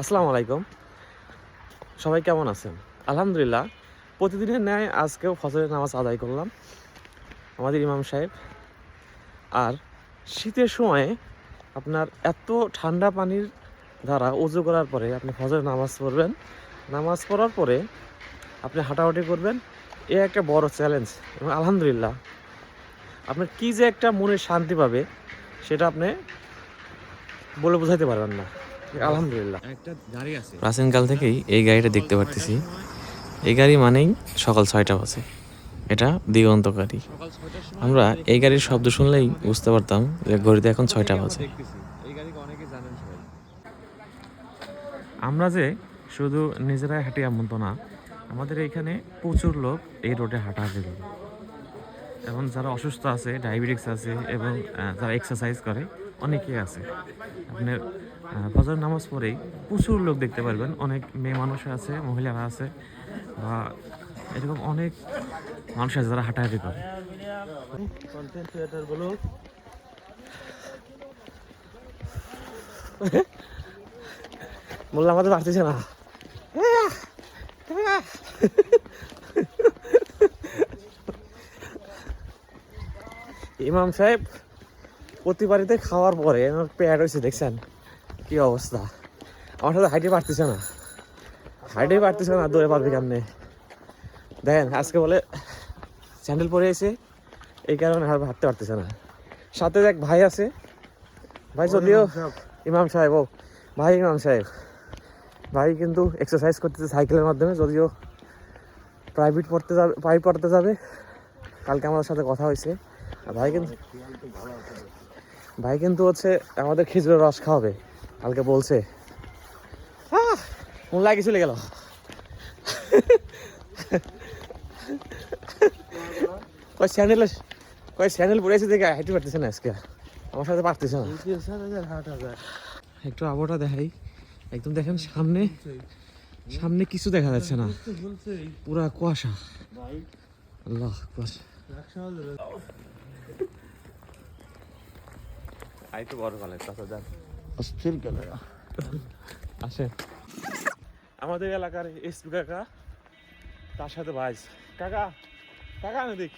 আসসালামু আলাইকুম। সবাই কেমন আছেন? আলহামদুলিল্লাহ, প্রতিদিনের ন্যায় আজকেও ফজরের নামাজ আদায় করলাম আমাদের ইমাম সাহেব। আর শীতের সময়ে আপনার এত ঠান্ডা পানির দ্বারা উজু করার পরে আপনি ফজরের নামাজ পড়বেন। নামাজ পড়ার পরে আপনি হাঁটাহাঁটি করবেন। এ একটা বড় চ্যালেঞ্জ এবং আলহামদুলিল্লাহ, আপনার কি যে একটা মনে শান্তি পাবে সেটা আপনি বলে বোঝাতে পারবেন না। আলহামদুলিল্লাহ। প্রাচীনকাল থেকেই এই গাড়িটা দেখতে পারতেছি। এই গাড়ি মানেই সকাল ছয়টা বাজে। এটা দিগন্তকারী আমরা এই গাড়ির শব্দ শুনলেই বুঝতে পারতাম যে ঘড়িতে এখন ছয়টা বাজে। আমরা যে শুধু নিজেরাই হাঁটি এমন তো না আমাদের এখানে প্রচুর লোক এই রোডে হাঁটাহাঁটি করে। এবং যারা অসুস্থ আছে ডায়াবেটিক্স আছে এবং যারা এক্সারসাইজ করে অনেকেই আছে। আপনার ফজর নামাজ পড়েই প্রচুর লোক দেখতে পারবেন। অনেক মেয়ে মানুষ আছে, মহিলারা আছে, বা এরকম অনেক মানুষ আছে যারা হাঁটাহাঁটি করে। কন্টেন্ট বললাম আমাদের পারতেছে না। ইমাম সাহেব প্রতি বাড়িতে খাওয়ার পরে আমার পেট হয়েছে দেখছেন? কি অবস্থা? আমার সাথে হাইটে পারতেছে না। হাইটে পারতেছে না দৌড়ে পারবে কেমনে? দেখেন আজকে বলে স্যান্ডেল পরে এসে এই কারণে আর হাঁটতে পারতেছে না। সাথে এক ভাই আছে ভাই যদিও ইমাম সাহেব। ও ভাই ইমাম সাহেব। ভাই কিন্তু এক্সারসাইজ করতেছে সাইকেলের মাধ্যমে যদিও প্রাইভেট পড়তে যাবে প্রাইভেট পড়তে যাবে। কালকে আমাদের সাথে কথা হয়েছে। আর ভাই কিন্তু ভাই কিন্তু হচ্ছে আমাদের খেজুরের রস খাওয়াবে। কালকে বলছে। মন লাগে চলে গেল। কয় স্যান্ডেল কয় স্যান্ডেল পরেছে দেখে হাইতে পারতেছে না আজকে। আমার সাথে পারতেছে না। একটু আবহাওয়াটা দেখাই। একদম দেখেন সামনে সামনে কিছু দেখা যাচ্ছে না। পুরা কুয়াশা। আল্লাহ, কুয়াশা একশো হাজার আই তো বড় ভালো চাচা যান অস্থির গেল। আসে আমাদের এলাকার এসপি কাকা তার সাথে ভাইস কাকা কাকা না দেখ।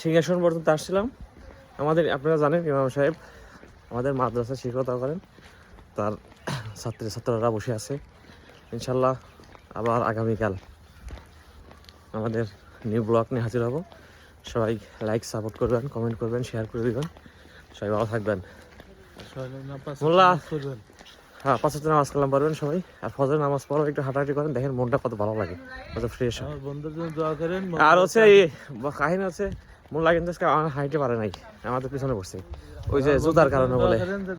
সিংহাসন পর্যন্ত আসছিলাম। আমাদের আপনারা জানেন ইমাম সাহেব আমাদের মাদ্রাসা শিক্ষকতা করেন। তার ছাত্রী ছাত্ররা বসে আছে। ইনশাল্লাহ আবার আগামীকাল আমাদের নিউ ব্লক নিয়ে হাজির হব। সবাই লাইক সাপোর্ট করবেন কমেন্ট করবেন শেয়ার করে দেবেন। সবাই ভালো থাকবেন। মোল্লা। হ্যাঁ পাঁচ হাজার নামাজ কালাম পারবেন সবাই। আর ফজরের নামাজ পড়ো একটু হাঁটাহাঁটি করেন দেখেন মনটা কত ভালো লাগে। কত ফ্রেশ হয় বন্ধুর জন্য দোয়া করেন আর হচ্ছে এই কাহিনী হচ্ছে মোল্লা কিন্তু আজকে আমার হাইটে পারে নাই আমাদের পিছনে বসছে ওই যে জুতার কারণে বলে।